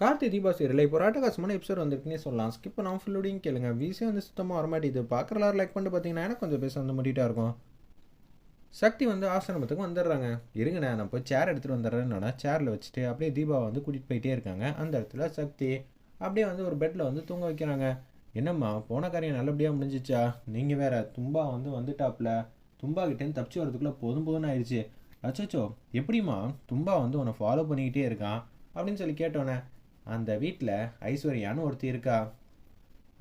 கார்த்தி தீபா இல்லை இப்போ ஒரு அட்டகாசமான எபிசோட் வந்திருக்குன்னே சொல்லலாம். ஸ்கிப் பண்ணாமல் ஃபுல்லோடையும் கேளுங்க. விஷயம் வந்து சுத்தமாக வரமாட்டேது பார்க்குற லைக் பண்ணிட்டு பார்த்தீங்கன்னா எனக்கு கொஞ்சம் பேச வந்து முடிட்டா இருக்கும். சக்தி வந்து ஆசிரமத்துக்கு வந்துடுறாங்க. இருங்கண்ணே நான் போய் சேர் எடுத்துகிட்டு வந்துடுறேன்னா சேரில் வச்சுட்டு அப்படியே தீபாவை வந்து கூட்டிகிட்டு போயிட்டே இருக்காங்க. அந்த இடத்துல சக்தி அப்படியே வந்து ஒரு பெட்டில் வந்து தூங்க வைக்கிறாங்க. என்னம்மா போன காரியம் நல்லபடியாக முடிஞ்சிச்சா? நீங்கள் வேற தும்பா வந்து வந்துட்டாப்ல தும்பா கிட்டேருந்து தப்பிச்சு வரதுக்குள்ளே போதும் போதும்னு ஆயிடுச்சு. அச்சோச்சோ எப்படிம்மா? தும்பா வந்து உன்னை ஃபாலோ பண்ணிக்கிட்டே இருக்கான் அப்படின்னு சொல்லி கேட்டோன்னே அந்த வீட்டில் ஐஸ்வர்யான்னு ஒருத்தி இருக்கா?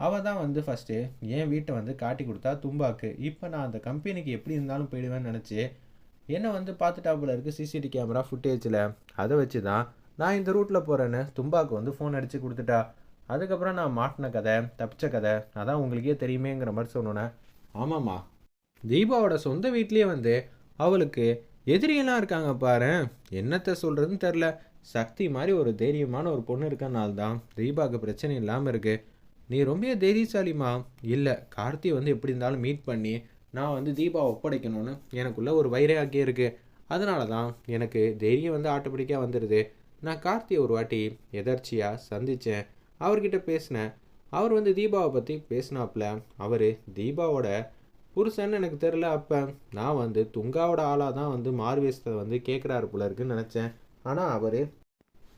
அவள் தான் வந்து ஃபஸ்ட்டு என் வீட்டை வந்து காட்டி கொடுத்தா தும்பாக்கு. இப்போ நான் அந்த கம்பெனிக்கு எப்படி இருந்தாலும் போயிடுவேன்னு நினச்சி என்னை வந்து பார்த்துட்டாப்புல இருக்குது சிசிடிவி கேமரா ஃபுட்டேஜில் அதை வச்சு தான் நான் இந்த ரூட்டில் போகிறேன்னு தும்பாக்கு வந்து ஃபோன் அடித்து கொடுத்துட்டா. அதுக்கப்புறம் நான் மாட்டின கதை தப்பிச்ச கதை அதான் உங்களுக்கே தெரியுமேங்கிற மாதிரி சொன்னோன்னே. ஆமாம்மா. தீபாவோட சொந்த வீட்லேயே வந்து அவளுக்கு எதிரியெல்லாம் இருக்காங்க பாரு. என்னத்தை சொல்கிறதுன்னு தெரில சக்தி மாதிரி ஒரு தைரியமான ஒரு பொண்ணு இருக்கனால தான் தீபாவுக்கு பிரச்சனை இல்லாமல் இருக்குது நீ ரொம்ப தைரியசாலிமா இல்லை கார்த்தி வந்து எப்படி இருந்தாலும் மீட் பண்ணி நான் வந்து தீபாவை ஒப்படைக்கணும்னு எனக்குள்ளே ஒரு வைராக்கி இருக்குது அதனால தான் எனக்கு தைரியம் வந்து ஆட்டோமேட்டிக்காக வந்துடுது நான் கார்த்தியை ஒரு வாட்டி எதர்ச்சியாக சந்தித்தேன் அவர்கிட்ட பேசினேன். அவர் வந்து தீபாவை பற்றி பேசினாப்புல அவர் தீபாவோட புருஷன்னு எனக்கு தெரில அப்போ. நான் வந்து துங்காவோட ஆளாக தான் வந்து மார்வேஸ்தை வந்து கேட்குறாரு போல இருக்குன்னு நினச்சேன். ஆனால் அவர்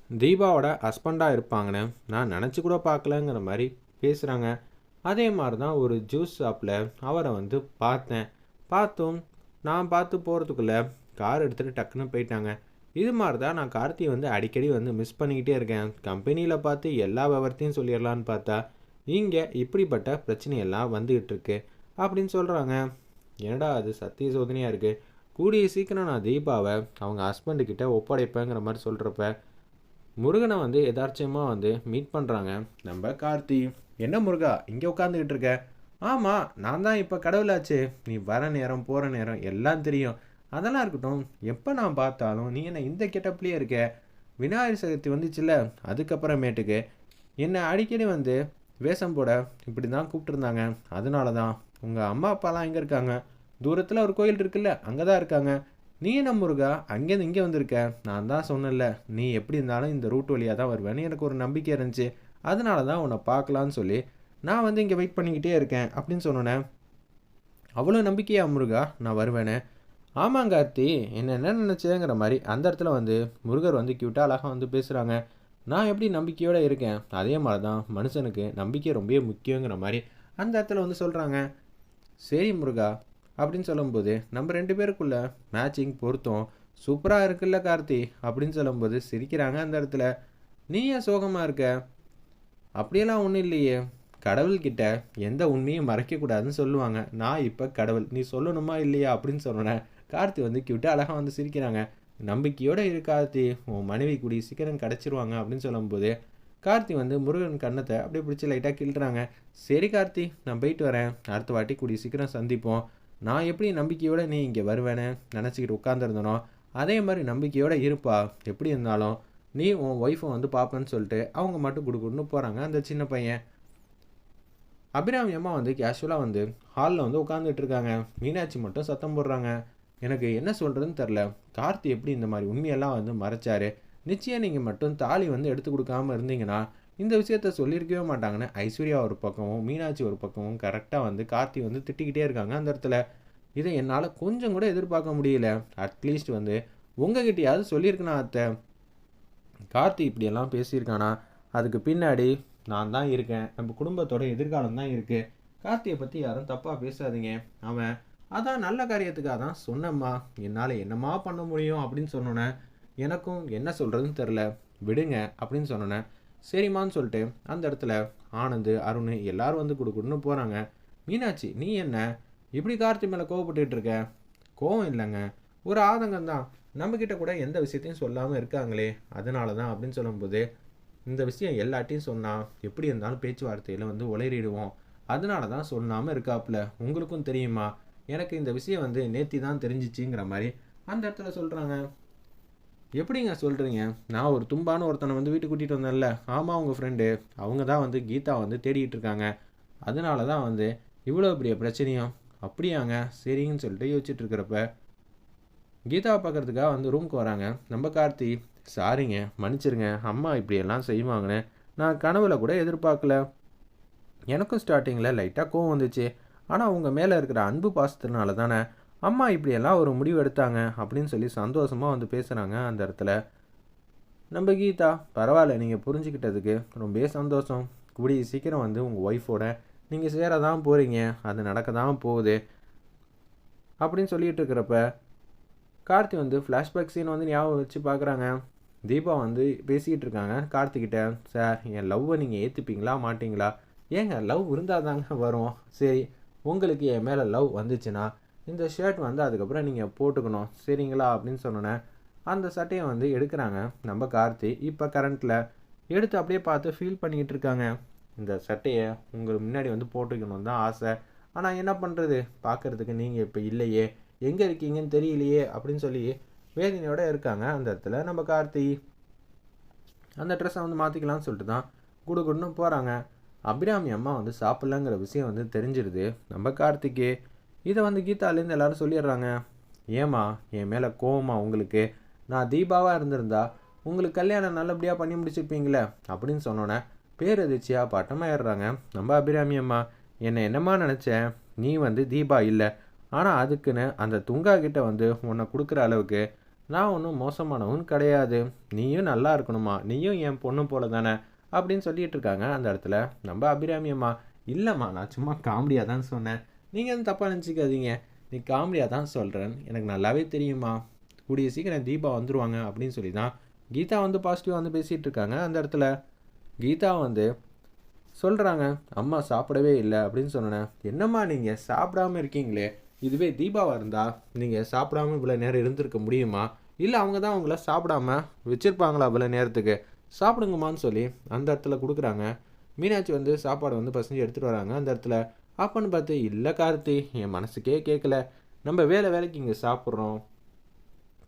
தீபாவோட ஹஸ்பண்டாக இருப்பாங்கன்னு நான் நினச்சி கூட பார்க்கலங்கிற மாதிரி பேசுகிறாங்க அதே மாதிரி தான் ஒரு ஜூஸ் ஷாப்பில் அவரை வந்து பார்த்தேன். பார்த்தும் நான் பார்த்து போகிறதுக்குள்ளே கார் எடுத்துகிட்டு டக்குன்னு போயிட்டாங்க. இது மாதிரி தான் நான் கார்த்தியை வந்து அடிக்கடி வந்து மிஸ் பண்ணிக்கிட்டே இருக்கேன். கம்பெனியில் பார்த்து எல்லா விவரத்தையும் சொல்லிடலான்னு பார்த்தா இங்கே இப்படிப்பட்ட பிரச்சனையெல்லாம் வந்துக்கிட்டு இருக்கு அப்படின்னு சொல்கிறாங்க என்னடா அது சத்திய சோதனையாக இருக்குது கூடிய சீக்கிரம் நான் தீபாவை அவங்க ஹஸ்பண்டுக்கிட்ட ஒப்படைப்பேங்கிற மாதிரி சொல்கிறப்ப முருகனை வந்து எதார்ச்சியமாக வந்து மீட் பண்ணுறாங்க நம்ம கார்த்தி என்ன முருகா இங்கே உட்காந்துக்கிட்டு இருக்க? ஆமாம் நான் தான் இப்போ கடவுளாச்சு. நீ வர நேரம் போகிற நேரம் எல்லாம் தெரியும். அதெல்லாம் இருக்கட்டும். எப்போ நான் பார்த்தாலும் நீ என்ன இந்த கெட்டப்லேயே இருக்க? விநாயகர் சதுர்த்தி வந்துச்சுல்ல அதுக்கப்புறமேட்டுக்கு. என்னை அடிக்கடி வந்து வேஷம் போட இப்படி தான் கூப்பிட்டுருந்தாங்க. அதனால தான் உங்கள் அம்மா அப்பாலாம் எங்கே இருக்காங்க? தூரத்தில் ஒரு கோயில் இருக்குல்ல அங்கே தான் இருக்காங்க. நீ என்ன முருகா? அங்கேருந்து இங்கே வந்திருக்க? நான் தான் சொன்னேன்ல நீ எப்படி இருந்தாலும் இந்த ரூட் வழியாக தான் வருவேன்னு எனக்கு ஒரு நம்பிக்கை இருந்துச்சு. அதனால தான் உன்னை பார்க்கலான்னு சொல்லி நான் வந்து இங்கே வெயிட் பண்ணிக்கிட்டே இருக்கேன் அப்படின்னு சொன்னேன் அவ்வளோ நம்பிக்கையா முருகா? நான் வருவேனே. ஆமாங்க கார்த்தி என்ன என்ன நினச்சேங்கிற மாதிரி அந்த இடத்துல வந்து முருகர் வந்து க்யூட்டாக அழகாக வந்து பேசுகிறாங்க நான் எப்படி நம்பிக்கையோடு இருக்கேன்? அதே மாதிரி தான் மனுஷனுக்கு நம்பிக்கை ரொம்ப முக்கியங்கிற மாதிரி அந்த இடத்துல வந்து சொல்கிறாங்க சரி முருகா அப்படின்னு சொல்லும்போது நம்ம ரெண்டு பேருக்குள்ள மேட்சிங் பொருத்தம் சூப்பராக இருக்குல்ல கார்த்தி? அப்படின்னு சொல்லும்போது சிரிக்கிறாங்க அந்த இடத்துல. நீ ஏன் சோகமாக இருக்க? அப்படியெல்லாம் ஒன்றும் இல்லையே. கடவுள்கிட்ட எந்த உண்மையும் மறைக்கக்கூடாதுன்னு சொல்லுவாங்க. நான் இப்போ கடவுள். நீ சொல்லணுமா இல்லையா? அப்படின்னு சொன்னேன் கார்த்தி வந்து கியூட்டாக அழகாக வந்து சிரிக்கிறாங்க. நம்பிக்கையோடு இரு கார்த்தி. உன் மனைவி கூடி சீக்கிரம் கிடச்சிருவாங்க. அப்படின்னு சொல்லும்போது கார்த்தி வந்து முருகன் கண்ணத்தை அப்படியே பிடிச்சி லைட்டாக கிள்றாங்க சரி கார்த்தி நான் போயிட்டு வரேன். அடுத்த வாட்டி கூடிய சீக்கிரம் சந்திப்போம். நான் எப்படி நம்பிக்கையோடு நீ இங்கே வருவேன்னு நினச்சிக்கிட்டு உட்காந்துருந்தனோ அதே மாதிரி நம்பிக்கையோடு இருப்பா. எப்படி இருந்தாலும் நீ உன் ஒய்ஃபை வந்து பார்ப்பேன்னு சொல்லிட்டு அவங்க மட்டும் கொடுக்குன்னு போகிறாங்க அந்த சின்ன பையன். அபிராமி அம்மா வந்து கேஷுவலாக வந்து ஹாலில் வந்து உட்காந்துட்டு இருக்காங்க. மீனாட்சி மட்டும் சத்தம் போடுறாங்க. எனக்கு என்ன சொல்கிறதுன்னு தெரில கார்த்தி எப்படி இந்த மாதிரி உண்மையெல்லாம் வந்து மறைச்சாரு? நிச்சயம் நீங்கள் மட்டும் தாலி வந்து எடுத்து கொடுக்காம இருந்தீங்கன்னா இந்த விஷயத்த சொல்லியிருக்கவே மாட்டாங்கன்னு ஐஸ்வர்யா ஒரு பக்கமும் மீனாட்சி ஒரு பக்கமும் கரெக்டாக வந்து கார்த்தி வந்து திட்டிக்கிட்டே இருக்காங்க அந்த இடத்துல. இதை என்னால் கொஞ்சம் கூட எதிர்பார்க்க முடியல. அட்லீஸ்ட் வந்து உங்ககிட்டயாவது சொல்லியிருக்கணும் அத்தை. கார்த்தி இப்படியெல்லாம் பேசியிருக்கானா? அதுக்கு பின்னாடி நான் தான் இருக்கேன். நம்ம குடும்பத்தோட எதிர்காலம் தான் இருக்குது கார்த்தியை பற்றி யாரும் தப்பாக பேசாதீங்க. அவன் அதான் நல்ல காரியத்துக்காக தான் சொன்னம்மா. என்னால் என்னம்மா பண்ண முடியும் அப்படின்னு சொன்னோன்னே எனக்கும் என்ன சொல்கிறதுன்னு தெரில விடுங்க அப்படின்னு சொன்னோன்னே சரிம்மான்னு சொல்லிட்டு அந்த இடத்துல ஆனந்த் அருண் எல்லாரும் வந்து கொடுக்கணும்னு போகிறாங்க மீனாட்சி நீ என்ன? இப்படி கார்த்தி மேலே கோவப்பட்டுட்டு இருக்க? கோவம் இல்லைங்க. ஒரு ஆதங்கம் தான். நம்மக்கிட்ட கூட எந்த விஷயத்தையும் சொல்லாமல் இருக்காங்களே. அதனால தான் அப்படின்னு சொல்லும்போது இந்த விஷயம் எல்லாட்டையும் சொன்னால் எப்படி இருந்தாலும் பேச்சுவார்த்தையில் வந்து உளறிடுவோம். அதனால தான் சொல்லாமல் இருக்காப்புல. உங்களுக்கும் தெரியுமா? எனக்கு இந்த விஷயம் வந்து நேத்தி தான் தெரிஞ்சிச்சுங்கிற மாதிரி அந்த இடத்துல சொல்கிறாங்க எப்படிங்க சொல்கிறீங்க நான் ஒரு தும்பான ஒருத்தனை வந்து வீட்டுக்கு கூட்டிகிட்டு வந்தேன்ல. ஆமாம் உங்கள் ஃப்ரெண்டு அவங்க தான் வந்து கீதா வந்து தேடிக்கிட்டு இருக்காங்க. அதனால தான் வந்து இவ்வளோ பெரிய பிரச்சனையும் அப்படியாங்க? சரிங்கன்னு சொல்லிட்டு யோசிச்சுட்டு இருக்கிறப்ப கீதாவை பார்க்கறதுக்காக வந்து ரூமுக்கு வராங்க. நம்ம கார்த்தி சாரிங்க மன்னிச்சிருங்க. அம்மா இப்படியெல்லாம் செய்வாங்கன்னு நான் கனவுல கூட எதிர்பார்க்கல. எனக்கும் ஸ்டார்டிங்கில் லைட்டாக கோவம் வந்துச்சு. ஆனால் உங்கள் மேலே இருக்கிற அன்பு பாசத்தினால தானே அம்மா இப்படியெல்லாம் ஒரு முடிவு எடுத்தாங்க அப்படின்னு சொல்லி சந்தோஷமாக வந்து பேசுகிறாங்க அந்த இடத்துல. நம்ம கீதா பரவாயில்ல நீங்கள் புரிஞ்சுக்கிட்டதுக்கு ரொம்பவே சந்தோஷம். கூடிய சீக்கிரம் வந்து உங்கள் ஒய்ஃபோட நீங்கள் சேர தான் போகிறீங்க அது நடக்க தான் போகுது அப்படின்னு சொல்லிட்டு இருக்கிறப்ப கார்த்தி வந்து ஃப்ளாஷ்பேக் சீன் வந்து ஞாபகம் வச்சு பார்க்குறாங்க தீபா வந்து பேசிக்கிட்டு இருக்காங்க கார்த்திகிட்ட சார் என் லவ்வை நீங்கள் ஏற்றுப்பீங்களா மாட்டிங்களா? ஏங்க லவ் இருந்தால் தாங்க வரும். சரி உங்களுக்கு என் மேலே லவ் வந்துச்சுன்னா இந்த ஷர்ட் வந்து அதுக்கப்புறம் நீங்கள் போட்டுக்கணும். சரிங்களா? அப்படின்னு சொன்னோன்னே அந்த சட்டையை வந்து எடுக்கிறாங்க. நம்ம கார்த்தி இப்போ கரண்ட்டில் எடுத்து அப்படியே பார்த்து ஃபீல் பண்ணிக்கிட்டு இருக்காங்க. இந்த சட்டையை உங்களுக்கு முன்னாடி வந்து போட்டுக்கணும் தான் ஆசை. ஆனால் என்ன பண்ணுறது பார்க்குறதுக்கு நீங்கள் இப்போ இல்லையே. எங்கே இருக்கீங்கன்னு தெரியலையே அப்படின்னு சொல்லி வேதனையோடு இருக்காங்க. அந்த இடத்துல நம்ம கார்த்தி அந்த ட்ரெஸ்ஸை வந்து மாற்றிக்கலாம்னு சொல்லிட்டு தான் குடு குடுன்னு போகிறாங்க அபிராமி அம்மா வந்து சாப்பிட்லங்கிற விஷயம் வந்து தெரிஞ்சிடுது நம்ம கார்த்திக்கு இதை வந்து கீதாலேருந்து எல்லாரும் சொல்லிடுறாங்க. ஏம்மா என் மேலே கோவமா உங்களுக்கு? நான் தீபாவாக இருந்திருந்தா உங்களுக்கு கல்யாணம் நல்லபடியாக பண்ணி முடிச்சிருப்பீங்களே? அப்படின்னு சொன்னோன்னே பேரதிர்ச்சியாக பட்டமாயிடுறாங்க நம்ம அபிராமி அம்மா என்னை என்னம்மா நினச்சேன்? நீ வந்து தீபா இல்லை. ஆனால் அதுக்குன்னு அந்த துங்கா கிட்ட வந்து உன்னை கொடுக்குற அளவுக்கு நான் ஒன்றும் மோசமானவன் கிடையாது. நீயும் நல்லா இருக்கணுமா? நீயும் என் பொண்ணு போல தானே அப்படின்னு சொல்லிட்டு இருக்காங்க அந்த இடத்துல. நம்ம அபிராமி அம்மா இல்லைம்மா நான் சும்மா காமெடியாக தான் சொன்னேன். நீங்கள் எதுவும் தப்பாக நினச்சிக்காதீங்க. நீ காமெடியாக தான் சொல்கிறேன் எனக்கு நல்லாவே தெரியுமா கூடிய சீக்கிரம் தீபா வந்துருவாங்க அப்படின்னு சொல்லி தான் கீதா வந்து பாசிட்டிவாக வந்து பேசிகிட்டு இருக்காங்க அந்த இடத்துல. கீதா வந்து சொல்கிறாங்க அம்மா சாப்பிடவே இல்லை அப்படின்னு சொன்னேன் என்னம்மா நீங்கள் சாப்பிடாம இருக்கீங்களே? இதுவே தீபாவாக இருந்தால் நீங்கள் சாப்பிடாம இவ்வளோ நேரம் இருந்திருக்க முடியுமா? இல்லை அவங்க தான் அவங்கள சாப்பிடாம வச்சுருப்பாங்களா இவ்வளோ நேரத்துக்கு? சாப்பிடுங்கம்மான்னு சொல்லி அந்த இடத்துல கொடுக்குறாங்க. மீனாட்சி வந்து சாப்பாடு வந்து பசஞ்சு எடுத்துகிட்டு வராங்க. அந்த இடத்துல அப்போன்னு பார்த்து இல்லை கார்த்தி என் மனசுக்கே கேட்கல நம்ம வேலை வேலைக்கு இங்கே சாப்பிட்றோம்.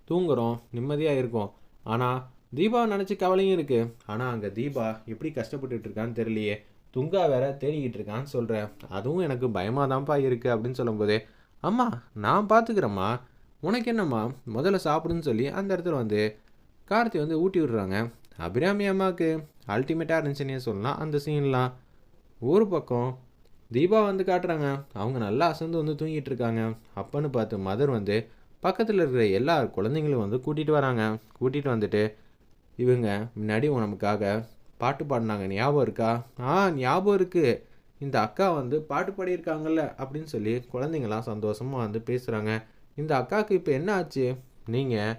தூங்குறோம். நிம்மதியாக இருக்கோம். ஆனால் தீபா நினச்சி கவலையும் இருக்குது ஆனால் அங்கே தீபா எப்படி கஷ்டப்பட்டுட்டு இருக்கான்னு தெரியலையே. துங்கா வேற தேடிக்கிட்டு இருக்கான்னு சொல்கிறேன் அதுவும் எனக்கு பயமாக தான்ப்பா இருக்குது அப்படின்னு சொல்லும்போது அம்மா நான் பார்த்துக்கிறேம்மா உனக்கு என்னம்மா? முதல்ல சாப்பிடுன்னு சொல்லி அந்த இடத்துல வந்து கார்த்தி வந்து ஊட்டி விடுறாங்க. அபிராமி அம்மாவுக்கு அல்டிமேட்டாக இருந்துச்சுன்னே சொல்லலாம் அந்த சீன்லாம் ஒரு பக்கம் தீபா வந்து காட்டுறாங்க. அவங்க நல்லா அசந்து வந்து தூங்கிட்டு இருக்காங்க. அப்பன்னு பார்த்து மதர் வந்து பக்கத்தில் இருக்கிற எல்லா குழந்தைங்களும் வந்து கூட்டிகிட்டு வராங்க. கூட்டிகிட்டு வந்துட்டு இவங்க முன்னாடி நமக்காக பாட்டு பாடினாங்க. ஞாபகம் இருக்கா? ஆ ஞாபகம் இருக்குது இந்த அக்கா வந்து பாட்டு பாடியிருக்காங்கல்ல அப்படின்னு சொல்லி குழந்தைங்களாம் சந்தோஷமாக வந்து பேசுகிறாங்க இந்த அக்காவுக்கு இப்போ என்ன ஆச்சு? நீங்கள்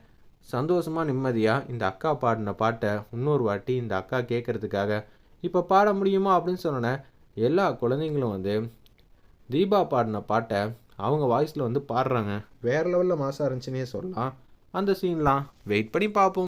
சந்தோஷமாக நிம்மதியாக இந்த அக்கா பாடின பாட்டை இன்னொரு வாட்டி இந்த அக்கா கேட்குறதுக்காக இப்போ பாட முடியுமா? அப்படின்னு சொன்னோன்னே எல்லா குழந்தைங்களும் வந்து தீபா பாடின பாட்டை அவங்க வாய்ஸில் வந்து பாடுறாங்க. வேறு லெவலில் மாசாக இருந்துச்சுன்னே சொல்லலாம். அந்த சீன்லாம் வெயிட் பண்ணி பார்ப்போம்.